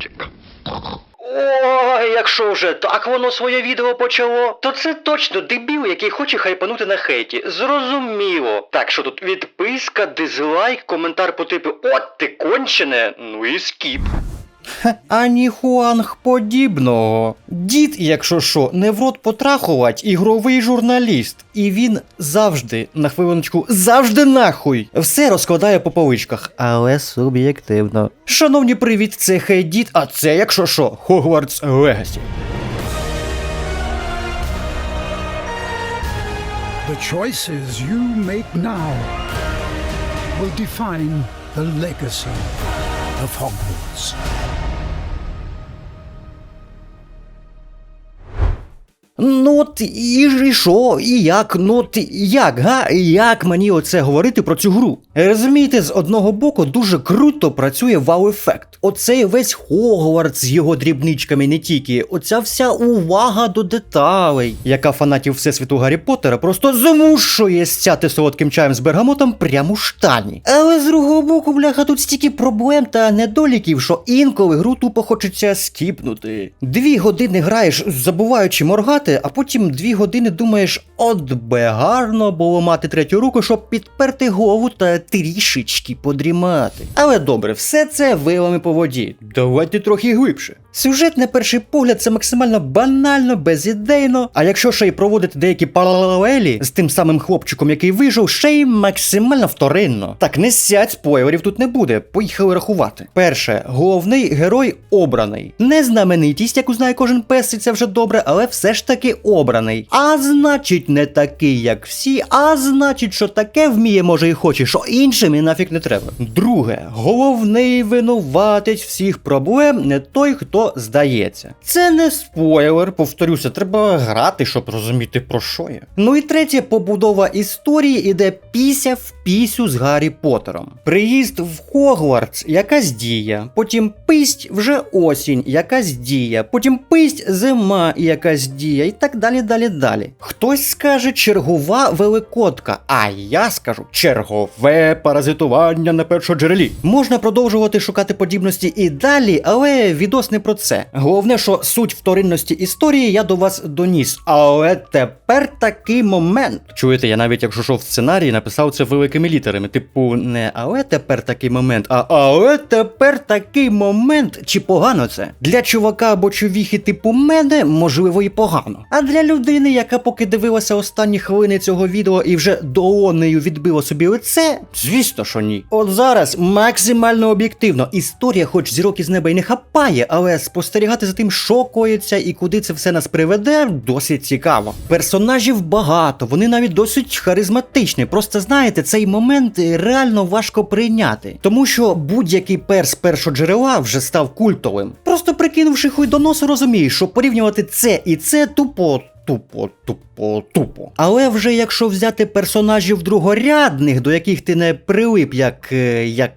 magic. Ой, якщо вже так воно своє відео почало, то це точно дебіл, який хоче хайпанути на хейті. Зрозуміло. Так, що тут відписка, дизлайк, коментар по типу От ти кончене, ну і скіп. Ані Хуанг подібного. Дід, якщо що, не в рот потрахувать, ігровий журналіст. І він завжди, на хвилиночку, завжди нахуй. Все розкладає по поличках, але суб'єктивно. Шановні, привіт, це Хей Дід, а це, якщо що, Хогвартс Легасі. The choices you make now will define the legacy of Hogwarts. Ну от і і що, і як, ну от як, га? Як мені оце говорити про цю гру? Розумієте, з одного боку дуже круто працює вау-ефект. Оцей весь Хогвартс з його дрібничками не тільки, оця вся увага до деталей, яка фанатів Всесвіту Гаррі Поттера просто змушує стяти солодким чаєм з бергамотом прямо у штані. Але з другого боку, бляха, тут стільки проблем та недоліків, що інколи гру тупо хочеться скіпнути. Дві години граєш, забуваючи моргати, а потім дві години думаєш, от би гарно було мати третю руку, щоб підперти голову та трішечки подрімати. Але добре, все це вилами по воді. Давайте трохи глибше. Сюжет на перший погляд це максимально банально, безідейно. А якщо ще й проводити деякі паралелі з тим самим хлопчиком, який вижив, ще й максимально вторинно. Так не сядь, спойлерів тут не буде. Поїхали рахувати. Перше, головний герой обраний. Не знаменитість, яку знає кожен пес, і це вже добре, але все ж таки обраний. А значить, не такий, як всі, а значить, що таке вміє, може і хоче, що іншим і нафіг не треба. Друге, головний винуватець всіх проблем не той, хто здається. Це не спойлер, повторюся, треба грати, щоб розуміти про що я. Ну і третє, побудова історії іде піся в пісю з Гаррі Поттером. Приїзд в Хогвартс, якась дія, потім писть вже осінь, якась дія, потім писть зима, якась дія, і так далі, далі, далі. Хтось скаже чергова великодка, а я скажу чергове паразитування на першоджерелі. Можна продовжувати шукати подібності і далі, але відос не про це. Головне, що суть вторинності історії я до вас доніс. Але тепер такий момент. Чуєте, я навіть якщо йшов в сценарії, написав це великими літерами. Типу, не але тепер такий момент, а але тепер такий момент. Чи погано це? Для чувака або чувіхи типу мене, можливо, і погано. А для людини, яка поки дивилася останні хвилини цього відео і вже долонею відбила собі лице, звісно, що ні. От зараз максимально об'єктивно. Історія, хоч зірок із неба й не хапає, але спостерігати за тим, що коїться і куди це все нас приведе, досить цікаво. Персонажів багато, вони навіть досить харизматичні. Просто знаєте, цей момент реально важко прийняти, тому що будь-який перс першого джерела вже став культовим. Просто прикинувши хуй до носу, розумієш, що порівнювати це і це тупо. Тупо, тупо, тупо. Але вже якщо взяти персонажів другорядних, до яких ти не прилип, як. е, як.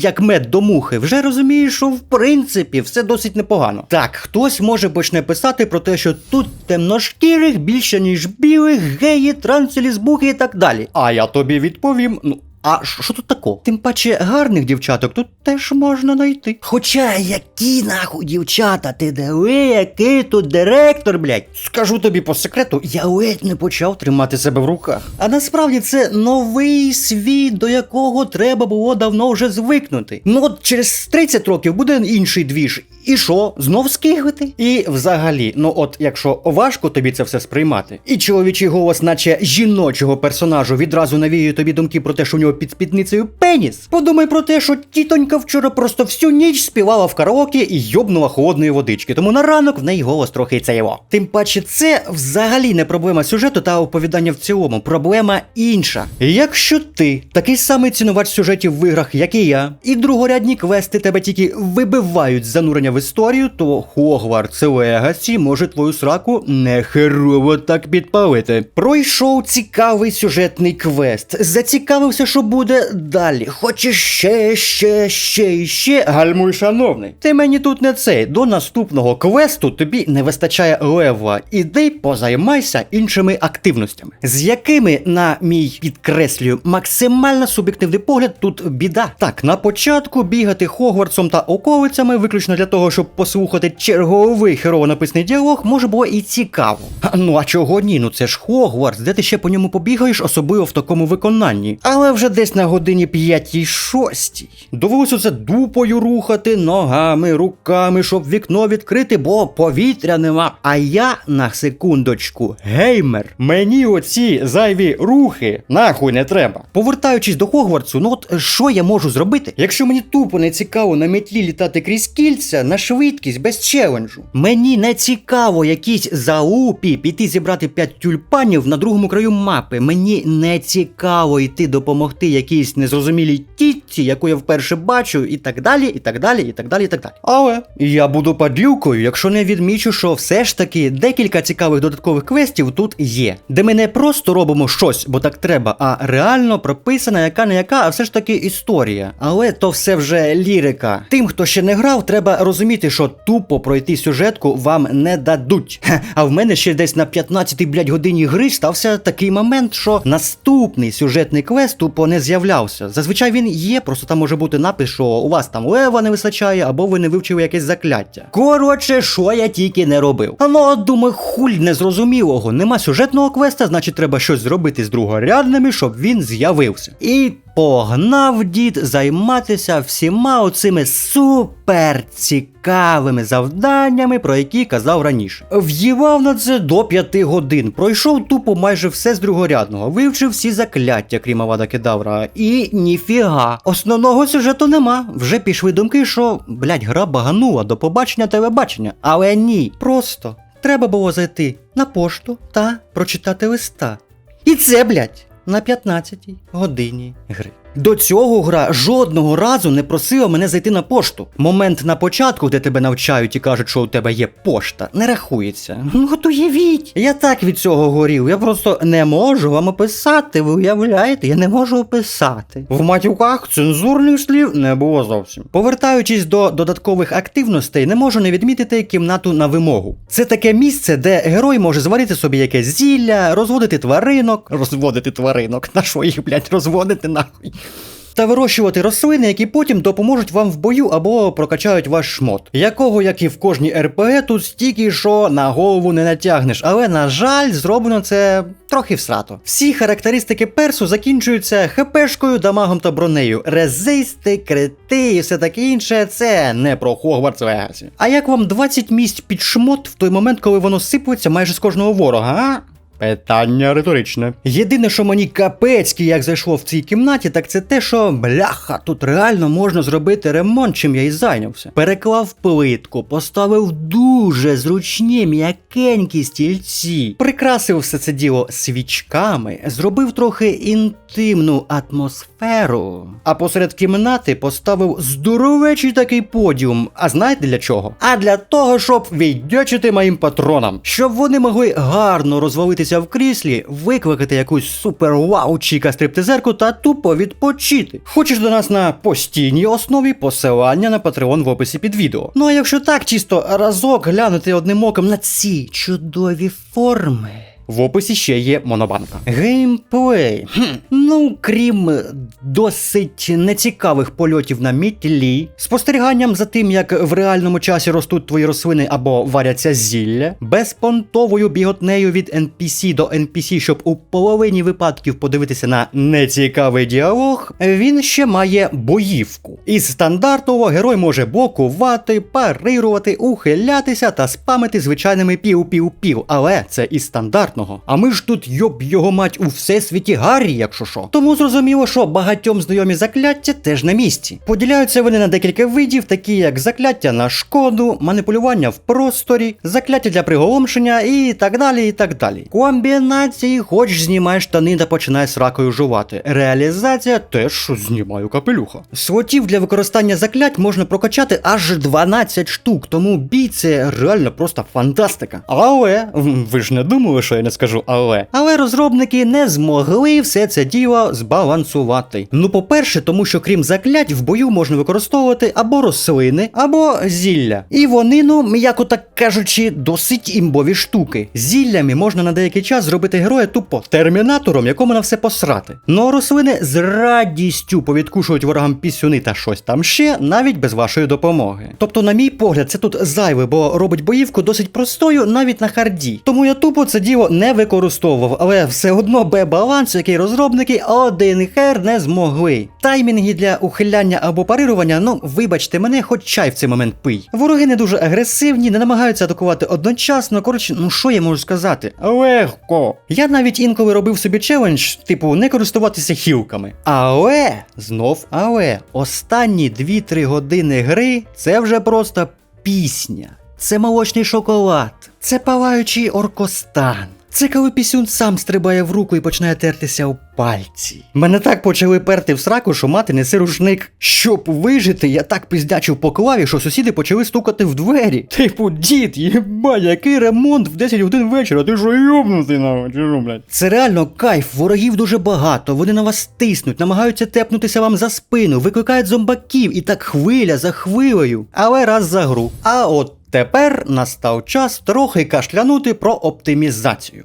Як мед до мухи, вже розумієш, що в принципі все досить непогано. Так, хтось може почне писати про те, що тут темношкірих більше, ніж білих, геї, транси, лісбухи і так далі. А я тобі відповім. Ну, а що тут тако? Тим паче гарних дівчаток тут теж можна знайти. Хоча які нахуй дівчата, ти диви, який тут директор, блядь. Скажу тобі по секрету, я ледь не почав тримати себе в руках. А насправді це новий світ, до якого треба було давно вже звикнути. Ну от через 30 років буде інший двіж. І що, знов скигати? І взагалі, ну от якщо важко тобі це все сприймати, і чоловічий голос, наче жіночого персонажу, відразу навіює тобі думки про те, що у нього під спідницею пеніс. Подумай про те, що тітонька вчора просто всю ніч співала в караоке і йобнула холодної водички, тому на ранок в неї голос трохи це. Тим паче, це взагалі не проблема сюжету та оповідання в цілому. Проблема інша. Якщо ти такий самий цінувач сюжетів в іграх, як і я, і другорядні квести тебе тільки вибивають з занурення в історію, то Хогвартс Легасі може твою сраку нехерово так підпалити. Пройшов цікавий сюжетний квест, зацікавився, що що буде далі? Хочеш ще, ще, ще і ще. Гальмуй, шановний. Ти мені тут не цей. До наступного квесту тобі не вистачає лева. Іди позаймайся іншими активностями, з якими, на мій підкреслюю, максимально суб'єктивний погляд тут біда. Так, на початку бігати Хогвартсом та оковицями, виключно для того, щоб послухати черговий херово написаний діалог, може було і цікаво. Ну а чого ні? Ну це ж Хогвартс, де ти ще по ньому побігаєш, особливо в такому виконанні. Але вже десь на годині 5-6 довелося це дупою рухати, ногами, руками, щоб вікно відкрити, бо повітря нема. А я на секундочку, геймер, мені оці зайві рухи нахуй не треба. Повертаючись до Хогвартсу, ну от що я можу зробити? Якщо мені тупо не цікаво на метлі літати крізь кільця на швидкість без челенджу. Мені не цікаво якісь заупі піти зібрати 5 тюльпанів на другому краю мапи. Мені не цікаво йти допомогти якійсь незрозумілій тітці, яку я вперше бачу, і так далі, і так далі, і так далі, і так далі. Але я буду падлюкою, якщо не відмічу, що все ж таки декілька цікавих додаткових квестів тут є, де ми не просто робимо щось, бо так треба, а реально прописана яка не яка, а все ж таки історія. Але то все вже лірика. Тим, хто ще не грав, треба розуміти, що тупо пройти сюжетку вам не дадуть. А в мене ще десь на 15-й, блядь, годині гри стався такий момент, що наступний сюжетний квест тупо не з'являвся. Зазвичай він є, просто там може бути напис, що у вас там лева не вистачає, або ви не вивчили якесь закляття. Коротше, що я тільки не робив. А ну, думаю, хуль незрозумілого. Нема сюжетного квеста, значить треба щось зробити з другорядними, щоб він з'явився. І погнав дід займатися всіма оцими супер цікавими завданнями, про які казав раніше. В'ївав на це до п'яти годин. Пройшов тупо майже все з другорядного, вивчив всі закляття, крім Авада Кедавра. І ніфіга. Основного сюжету нема. Вже пішли думки, що блять, гра баганула до побачення телебачення. Але ні, просто треба було зайти на пошту та прочитати листа. І це, блять, на 15-й годині гри. До цього гра жодного разу не просила мене зайти на пошту. Момент на початку, де тебе навчають і кажуть, що у тебе є пошта, не рахується. Ну, от уявіть. Я так від цього горів. Я просто не можу вам описати. Ви уявляєте? Я не можу описати. В матюках цензурних слів не було зовсім. Повертаючись до додаткових активностей, не можу не відмітити кімнату на вимогу. Це таке місце, де герой може зварити собі якесь зілля, розводити тваринок. Розводити тваринок. На що їх, блядь, розводити нахуй? Та вирощувати рослини, які потім допоможуть вам в бою або прокачають ваш шмот. Якого, як і в кожній РПГ, тут стільки, що на голову не натягнеш. Але, на жаль, зроблено це трохи всрато. Всі характеристики персу закінчуються хпшкою, дамагом та бронею. Резисти, крити і все таке інше це не про Хогвартс Легасі. А як вам 20 місць під шмот в той момент, коли воно сиплеться майже з кожного ворога, а? Питання риторичне. Єдине, що мені капецьки як зайшло в цій кімнаті, так це те, що бляха, тут реально можна зробити ремонт, чим я і зайнявся. Переклав плитку, поставив дуже зручні м'якенькі стільці, прикрасив все це діло свічками, зробив трохи інтимну атмосферу. А посеред кімнати поставив здоровечий такий подіум. А знаєте для чого? А для того, щоб віддячити моїм патронам, щоб вони могли гарно розвалитися в кріслі, викликати якусь супер вау чіка стриптизерку та тупо відпочити. Хочеш до нас на постійній основі посилання на Patreon в описі під відео. Ну а якщо так, чисто разок глянути одним оком на ці чудові форми. В описі ще є монобанка. Геймплей. Хм. Ну, крім досить нецікавих польотів на мітлі, спостеріганням за тим, як в реальному часі ростуть твої рослини або варяться зілля, безпонтовою біготнею від NPC до NPC, щоб у половині випадків подивитися на нецікавий діалог, він ще має боївку. Із стандартного герой може блокувати, парирувати, ухилятися та спамити звичайними пів-пів-пів, але це із стандартного. А ми ж тут йоб його мать у всесвіті Гаррі, якщо що. Тому зрозуміло, що багатьом знайомі закляття теж на місці. Поділяються вони на декілька видів, такі як закляття на шкоду, маніпулювання в просторі, закляття для приголомшення і так далі. і так далі. Комбінації, хоч знімай штани та починай сракою жувати. Реалізація теж знімаю капелюха. Слотів для використання заклять можна прокачати аж 12 штук, тому бій це реально просто фантастика. Але ви ж не думали, що я не скажу але. Але розробники не змогли все це діло збалансувати. Ну, по-перше, тому що крім заклять, в бою можна використовувати або рослини, або зілля. І вони, ну, м'яко так кажучи, досить імбові штуки. Зіллями можна на деякий час зробити героя тупо термінатором, якому на все посрати. Ну а рослини з радістю повідкушують ворогам пісюни та щось там ще, навіть без вашої допомоги. Тобто, на мій погляд, це тут зайве, бо робить боївку досить простою навіть на харді. Тому я тупо це діло не використовував, але все одно Б-баланс, який розробники один хер не змогли. Таймінги для ухиляння або парирування, ну вибачте мене, хоч чай в цей момент пий. Вороги не дуже агресивні, не намагаються атакувати одночасно. Коротше, ну що я можу сказати? Легко. Я навіть інколи робив собі челендж, типу, не користуватися хілками. Але, знов, але, останні 2-3 години гри це вже просто пісня. Це молочний шоколад, це палаючий оркостан. Це коли пісюн сам стрибає в руку і починає тертися у пальці. Мене так почали перти в сраку, що мати неси рушник. Щоб вижити, я так пиздячив по клаві, що сусіди почали стукати в двері. Типу, дід, єба, який ремонт в 10 годин вечора, ти що йобнутий на що, блядь? Це реально кайф, ворогів дуже багато, вони на вас тиснуть, намагаються тепнутися вам за спину, викликають зомбаків і так хвиля за хвилею. Але раз за гру. А от Тепер настав час трохи кашлянути про оптимізацію.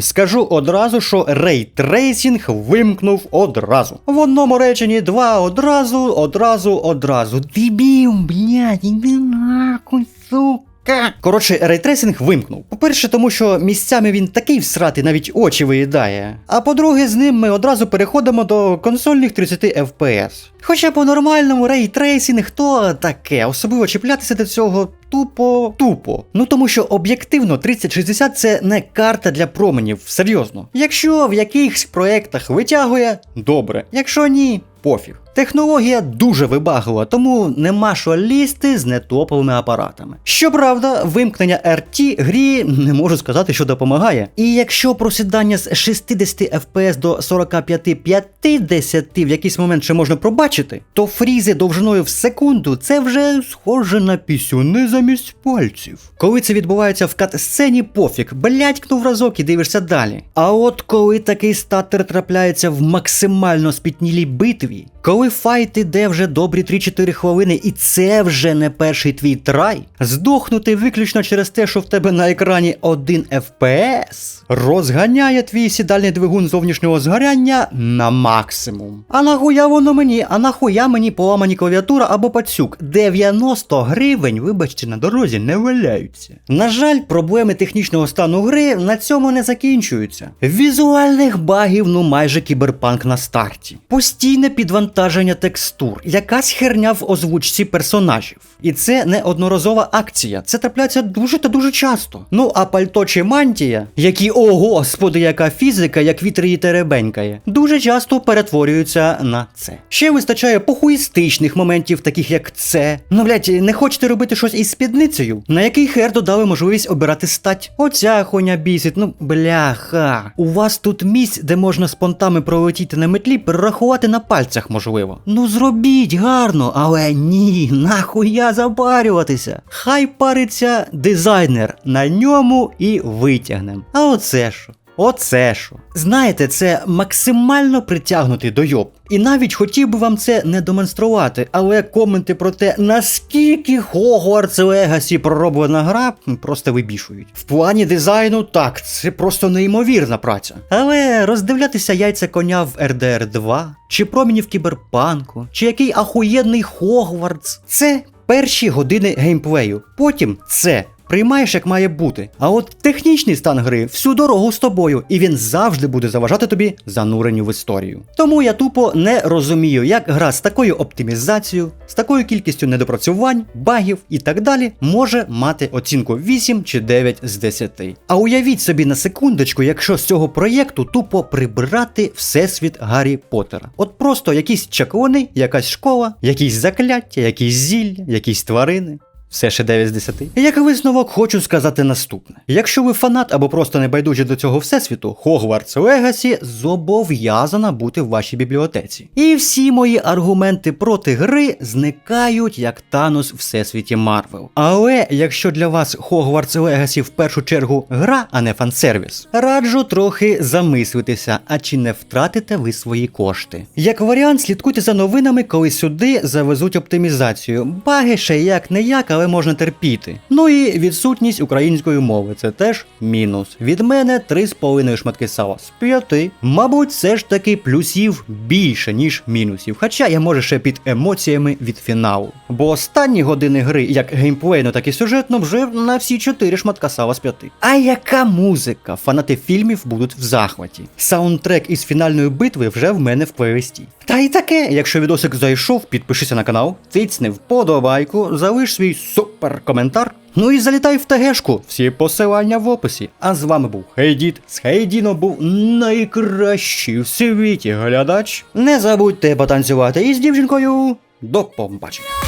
Скажу одразу, що рейтрейсінг вимкнув одразу. В одному реченні два одразу, одразу, одразу. Дебіл, блядь, іди нахуй, сука. Коротше, рейтрейсинг вимкнув. По-перше, тому що місцями він такий всрати, навіть очі виїдає. А по-друге, з ним ми одразу переходимо до консольних 30 FPS. Хоча по-нормальному рейтрейсинг то таке, особливо чіплятися до цього тупо тупо. Ну тому що об'єктивно 3060 це не карта для променів, серйозно. Якщо в якихось проєктах витягує, добре. Якщо ні, пофіг. Технологія дуже вибаглива, тому нема що лізти з нетоповими апаратами. Щоправда, вимкнення RT грі не можу сказати, що допомагає. І якщо просідання з 60 FPS до 45-50 в якийсь момент ще можна пробачити, то фрізи довжиною в секунду це вже схоже на пісюни замість пальців. Коли це відбувається в кат-сцені, пофіг, блядькнув разок і дивишся далі. А от коли такий статер трапляється в максимально спітнілій битві, коли файт іде вже добрі 3-4 хвилини, і це вже не перший твій трай, здохнути виключно через те, що в тебе на екрані 1 FPS, розганяє твій сідальний двигун зовнішнього згоряння на максимум. А нахуя воно мені, а нахуя мені поламані клавіатура або пацюк? 90 гривень, вибачте, на дорозі не валяються. На жаль, проблеми технічного стану гри на цьому не закінчуються. Візуальних багів, ну майже кіберпанк на старті. Постійне підвантаження текстур, якась херня в озвучці персонажів. І це не одноразова акція. Це трапляється дуже та дуже часто. Ну а пальто чи мантія, які, о господи, яка фізика, як вітер її теребенькає, дуже часто перетворюються на це. Ще вистачає похуїстичних моментів, таких як це. Ну, блять, не хочете робити щось із спідницею? На який хер додали можливість обирати стать? Оця хуйня бісить, ну бляха. У вас тут місць, де можна з понтами пролетіти на метлі, перерахувати на пальцях, можливо. Ну зробіть гарно, але ні, нахуя запарюватися. Хай париться дизайнер на ньому і витягнем. А оце що? Оце що. Знаєте, це максимально притягнутий до йоб. І навіть хотів би вам це не демонструвати, але коменти про те, наскільки Hogwarts Legacy пророблена гра, просто вибішують. В плані дизайну, так, це просто неймовірна праця. Але роздивлятися яйця коня в RDR 2, чи промінів кіберпанку, чи який ахуєнний Хогвартс, це перші години геймплею. Потім це приймаєш як має бути. А от технічний стан гри всю дорогу з тобою, і він завжди буде заважати тобі зануренню в історію. Тому я тупо не розумію, як гра з такою оптимізацією, з такою кількістю недопрацювань, багів і так далі може мати оцінку 8 чи 9 з 10. А уявіть собі на секундочку, якщо з цього проєкту тупо прибрати всесвіт Гаррі Поттера. От просто якісь чаклуни, якась школа, якісь закляття, якісь зілля, якісь тварини. Все ще 9 з 10. Як висновок хочу сказати наступне: якщо ви фанат або просто не байдужі до цього всесвіту, Hogwarts Legacy зобов'язана бути в вашій бібліотеці. І всі мої аргументи проти гри зникають як Танос в всесвіті Марвел. Але якщо для вас Hogwarts Legacy в першу чергу гра, а не фансервіс, раджу трохи замислитися, а чи не втратите ви свої кошти. Як варіант, слідкуйте за новинами, коли сюди завезуть оптимізацію. Баги ще як не як, але можна терпіти. Ну і відсутність української мови це теж мінус. Від мене 3,5 шматки сала з 5. Мабуть, все ж таки плюсів більше, ніж мінусів. Хоча я може ще під емоціями від фіналу. Бо останні години гри, як геймплейно, так і сюжетно, вже на всі 4 шматка сала з 5. А яка музика? Фанати фільмів будуть в захваті. Саундтрек із фінальної битви вже в мене в плейлисті. Та й таке, якщо відосик зайшов, підпишися на канал, тицни вподобайку, залиш свій супер коментар. Ну і залітай в ТГшку, всі посилання в описі. А з вами був Хейдіт. З Хейдіно був найкращий в світі глядач. Не забудьте потанцювати із дівчинкою. До побачення.